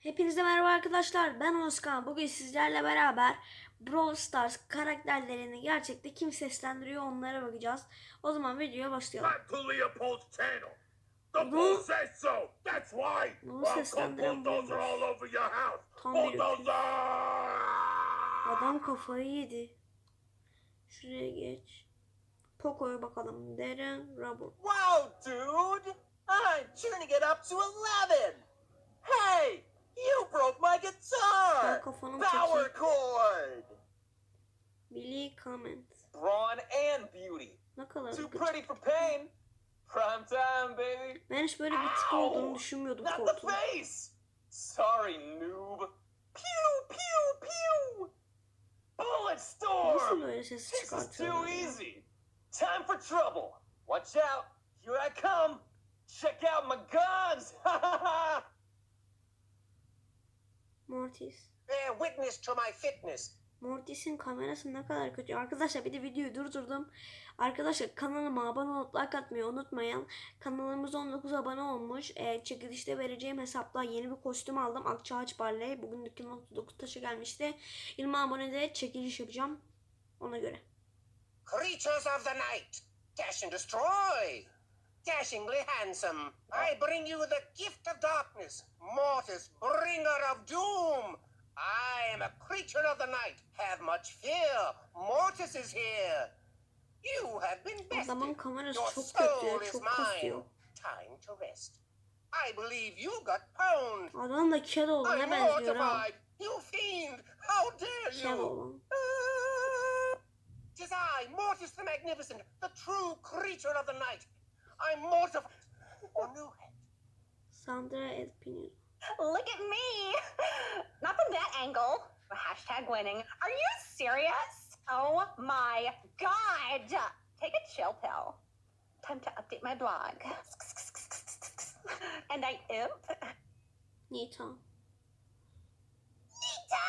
Hepinize merhaba arkadaşlar. Ben Özkan. Bugün sizlerle beraber Brawl Stars karakterlerini gerçekte kim seslendiriyor onlara bakacağız. O zaman videoya başlayalım. Tam bir Bulldozer! Adam kafayı yedi. Şuraya geç. Poco'ya bakalım. Darren Robert. Wow, dude! I'm tuning it up to 11! Kafanın Power chord! Billy Comment. Brawn and beauty. Ne kadar Too gıcık. pretty for pain. Prime time, baby. Ben hiç böyle bir tip olduğunu düşünmüyordum Not the face! Sorry, noob. Pew, pew, pew! Bullet Nasıl storm! böyle ses This is too easy. Time for trouble. Watch out. Here I come. Check out my guns. Mortis. Bear witness to my fitness. Mortis'in kamerası ne kadar kötü. Arkadaşlar bir de videoyu durdurdum. Arkadaşlar kanalıma abone olup like atmayı unutmayın. Kanalımız 19 abone olmuş. Ee, çekilişte vereceğim hesapta yeni bir kostüm aldım. Akçaağaç Barley. Bugün dükkan 39 taşı gelmişti. 20 abonede çekiliş yapacağım. Ona göre. Creatures of the night. Dash and destroy. Dashingly handsome. I bring you the gift of darkness. Mortis, bringer of doom. I am a creature of the night. Have much fear. Mortis is here. You have been bested. Adamın kamerası Your çok soul kötü. is Çok mine. Time to rest. I believe you got pwned. Adam da Keloğlu'na I'm benziyor ha. mortified. You fiend. How dare you? Tis I, Mortis the Magnificent, the true creature of the night. I'm mortified. Hashtag winning. Are you serious? Oh my god! Take a chill pill. Time to update my blog. And I imp. Nita. Nita!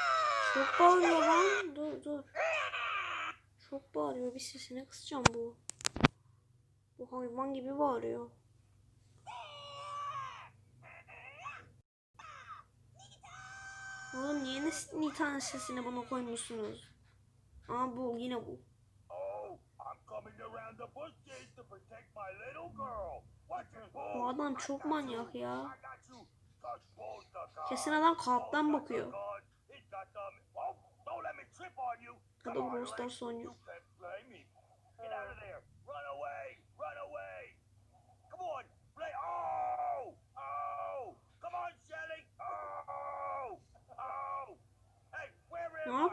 Çok bağırıyor lan. Dur dur. Çok bağırıyor. Bir sesini kısacağım bu. Bu hayvan gibi bağırıyor. Oğlum niye ne Nita'nın sesini bana koymuşsunuz? Aa bu yine bu. Oh. Bu adam çok manyak ya. Kesin adam kalpten bakıyor. Ya da play me. Get out of there. Run away.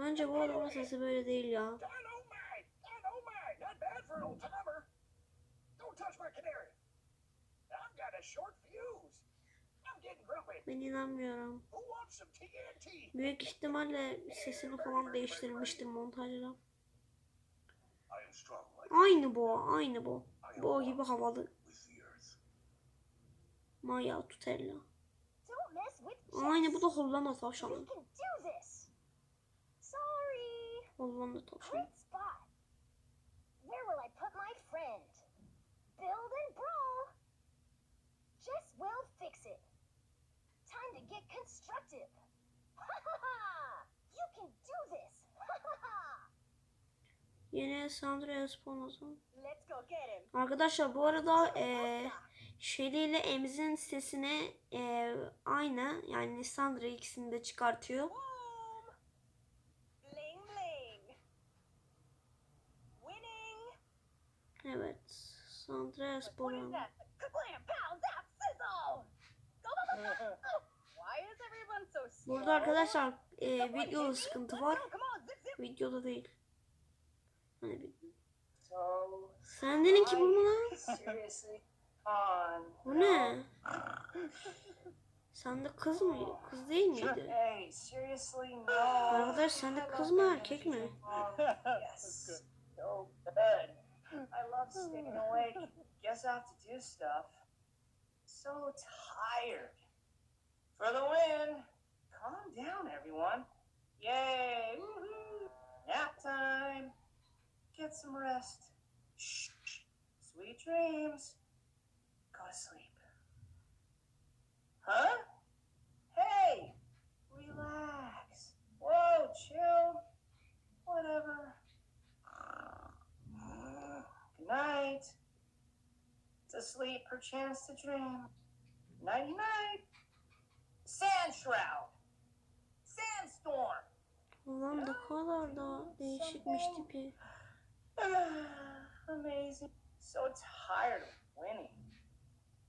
Bence bu adamın sesi böyle değil ya. Ben inanmıyorum. Büyük ihtimalle sesini falan değiştirmiştir montajda. Aynı bu, aynı bu. Bu o gibi havalı. Maya Tutella. Aynı bu da. Hollanda tavşanı. Tavşanı. Great spot. Where will I put my friend? Build and brawl. Jess will fix it. Time to get constructive. Ha ha ha! You can do this. Ha ha ha! Yine Sandra Esposito. Let's go get him. Arkadaşlar bu arada eee Shelly ile Emz'in sesine eee, aynı. Yani Sandra ikisini de çıkartıyor. everyone so slow? Burada arkadaşlar Someone videoda sıkıntı var. Videoda değil. Hani bir... Sendinin ki bu mu lan? Bu ne? Sen de kız mı? Kız değil miydi? Arkadaş sen de kız mı erkek mi? I love staying awake. Guess I have to do stuff. So tired. For the win. Calm down, everyone. Yay! Woohoo! Nap time. Get some rest. Shh. Sweet dreams. Go to sleep. To sleep, perchance to dream. Nighty night. Sand shroud. Sandstorm. Ulan ne kadar da değişikmiş tipi. Amazing. So tired of winning.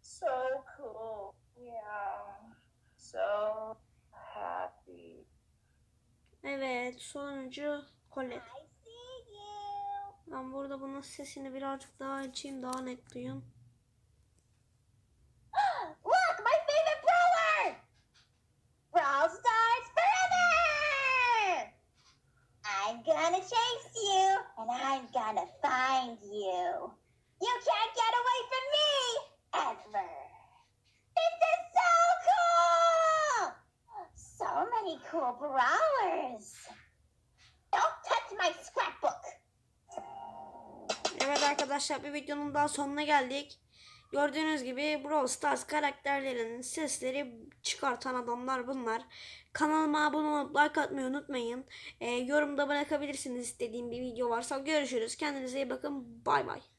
So cool. Yeah. So happy. Evet sonuncu Colette. Ben burada bunun sesini birazcık daha açayım daha net duyun. Look, my favorite brawler! Brawl Stars forever! I'm gonna chase you, and I'm gonna find you. You can't get away from me, ever. This is so cool! So many cool brawlers. Don't touch my scrapbook. Evet arkadaşlar bir videonun daha sonuna geldik. Gördüğünüz gibi Brawl Stars karakterlerinin sesleri çıkartan adamlar bunlar. Kanalıma abone olup like atmayı unutmayın. Ee, yorumda bırakabilirsiniz istediğim bir video varsa. Görüşürüz. Kendinize iyi bakın. Bay bay.